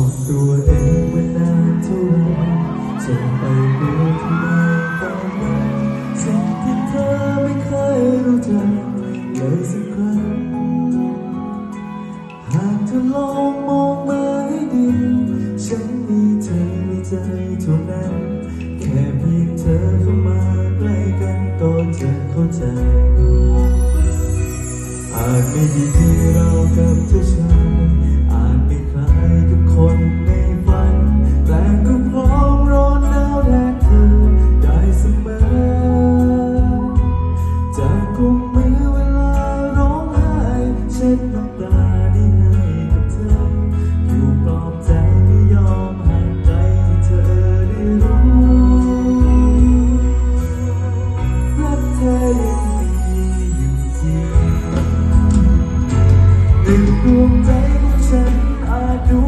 อบตัวเองมานานเท่าไรจะไปรู้ทำไมตอนนั้นสิ่งที่เธอไม่เคยรู้จเลยสักครั้งหากเธอลองมองมาให้ดี ฉันมีเธอในใจเท่านั้น แค่เพียงเธอเข้ามาใกล้กันก็จะเข้าใจ อาจไม่ดีที่เรากับเธอ ดึงดวงใจของฉันอาจดู